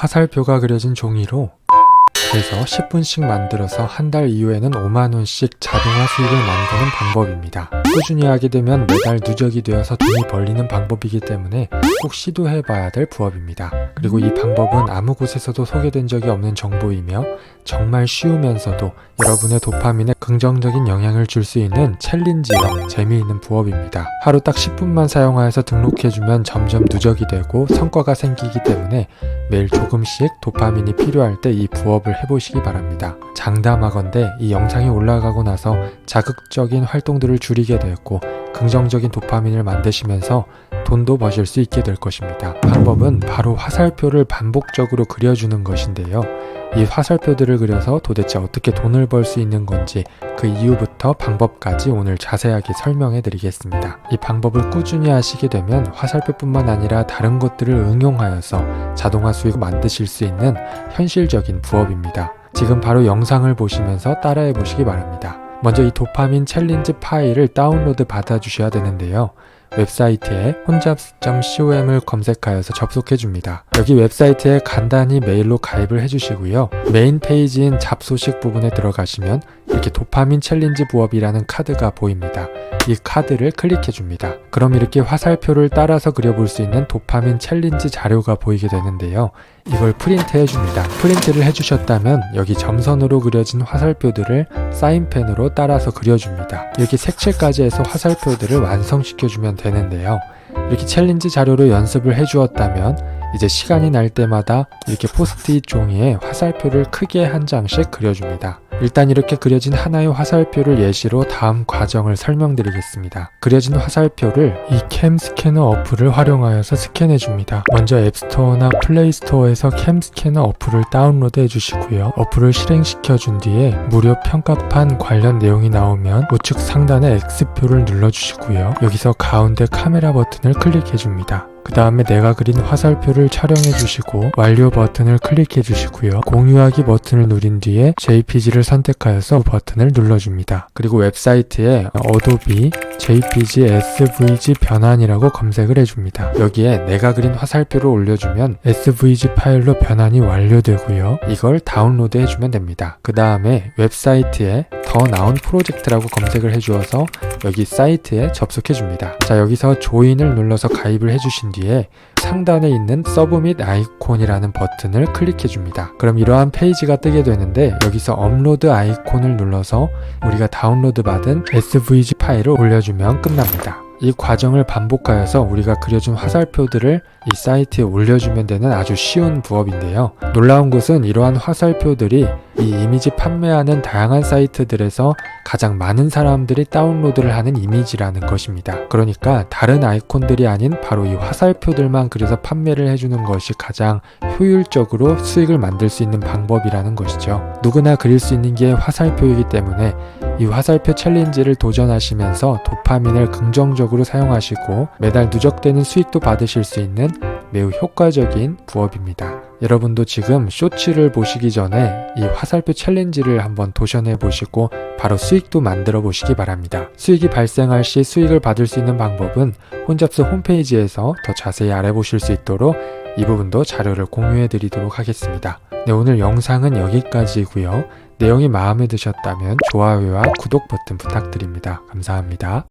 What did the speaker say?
화살표가 그려진 종이로 그래서 10분씩 만들어서 한 달 이후에는 5만원씩 자동화 수익을 만드는 방법입니다. 꾸준히 하게 되면 매달 누적이 되어서 돈이 벌리는 방법이기 때문에 꼭 시도해 봐야 될 부업입니다. 그리고 이 방법은 아무 곳에서도 소개된 적이 없는 정보이며 정말 쉬우면서도 여러분의 도파민에 긍정적인 영향을 줄 수 있는 챌린지형 재미있는 부업입니다. 하루 딱 10분만 사용하여서 등록해주면 점점 누적이 되고 성과가 생기기 때문에 매일 조금씩 도파민이 필요할 때 이 부업을 해보시기 바랍니다. 장담하건대 이 영상이 올라가고 나서 자극적인 활동들을 줄이게 되었고 긍정적인 도파민을 만드시면서 돈도 버실 수 있게 될 것입니다. 방법은 바로 화살표를 반복적으로 그려주는 것인데요. 이 화살표들을 그려서 도대체 어떻게 돈을 벌 수 있는 건지 그 이후부터 방법까지 오늘 자세하게 설명해 드리겠습니다. 이 방법을 꾸준히 하시게 되면 화살표뿐만 아니라 다른 것들을 응용하여서 자동화 수익 만드실 수 있는 현실적인 부업입니다. 지금 바로 영상을 보시면서 따라해 보시기 바랍니다. 먼저 이 도파민 챌린지 파일을 다운로드 받아 주셔야 되는데요. 웹사이트에 혼잡.com을 검색하여서 접속해 줍니다. 여기 웹사이트에 간단히 메일로 가입을 해 주시고요. 메인 페이지인 잡소식 부분에 들어가시면 이렇게 도파민 챌린지 부업이라는 카드가 보입니다. 이 카드를 클릭해 줍니다. 그럼 이렇게 화살표를 따라서 그려볼 수 있는 도파민 챌린지 자료가 보이게 되는데요. 이걸 프린트 해 줍니다. 프린트를 해주셨다면 여기 점선으로 그려진 화살표들을 사인펜으로 따라서 그려줍니다. 이렇게 색칠까지 해서 화살표들을 완성시켜주면 되는데요. 이렇게 챌린지 자료로 연습을 해주었다면 이제 시간이 날 때마다 이렇게 포스트잇 종이에 화살표를 크게 한 장씩 그려줍니다. 일단 이렇게 그려진 하나의 화살표를 예시로 다음 과정을 설명드리겠습니다. 그려진 화살표를 이 캠 스캐너 어플을 활용하여서 스캔해 줍니다. 먼저 앱스토어나 플레이스토어에서 캠 스캐너 어플을 다운로드 해 주시고요. 어플을 실행시켜 준 뒤에 무료 평가판 관련 내용이 나오면 우측 상단에 X표를 눌러 주시고요. 여기서 가운데 카메라 버튼을 클릭해 줍니다. 그 다음에 내가 그린 화살표를 촬영해 주시고 완료 버튼을 클릭해 주시고요. 공유하기 버튼을 누린 뒤에 JPG를 선택하여서 버튼을 눌러줍니다. 그리고 웹사이트에 어도비 JPG SVG 변환이라고 검색을 해줍니다. 여기에 내가 그린 화살표를 올려주면 SVG 파일로 변환이 완료되고요. 이걸 다운로드 해주면 됩니다. 그 다음에 웹사이트에 더 나온 프로젝트라고 검색을 해주어서 여기 사이트에 접속해 줍니다. 자 여기서 조인을 눌러서 가입을 해주신 뒤에 상단에 있는 서브밋 아이콘이라는 버튼을 클릭해 줍니다. 그럼 이러한 페이지가 뜨게 되는데 여기서 업로드 아이콘을 눌러서 우리가 다운로드 받은 SVG 파일을 올려주면 끝납니다. 이 과정을 반복하여서 우리가 그려준 화살표들을 이 사이트에 올려주면 되는 아주 쉬운 부업인데요. 놀라운 것은 이러한 화살표들이 이 이미지 판매하는 다양한 사이트들에서 가장 많은 사람들이 다운로드를 하는 이미지라는 것입니다. 그러니까 다른 아이콘들이 아닌 바로 이 화살표들만 그려서 판매를 해주는 것이 가장 효율적으로 수익을 만들 수 있는 방법이라는 것이죠. 누구나 그릴 수 있는 게 화살표이기 때문에 이 화살표 챌린지를 도전하시면서 도파민을 긍정적으로 사용하시고 매달 누적되는 수익도 받으실 수 있는 매우 효과적인 부업입니다. 여러분도 지금 쇼츠를 보시기 전에 이 화살표 챌린지를 한번 도전해 보시고 바로 수익도 만들어 보시기 바랍니다. 수익이 발생할 시 수익을 받을 수 있는 방법은 혼잡스 홈페이지에서 더 자세히 알아보실 수 있도록 이 부분도 자료를 공유해 드리도록 하겠습니다. 네, 오늘 영상은 여기까지고요. 내용이 마음에 드셨다면 좋아요와 구독 버튼 부탁드립니다. 감사합니다.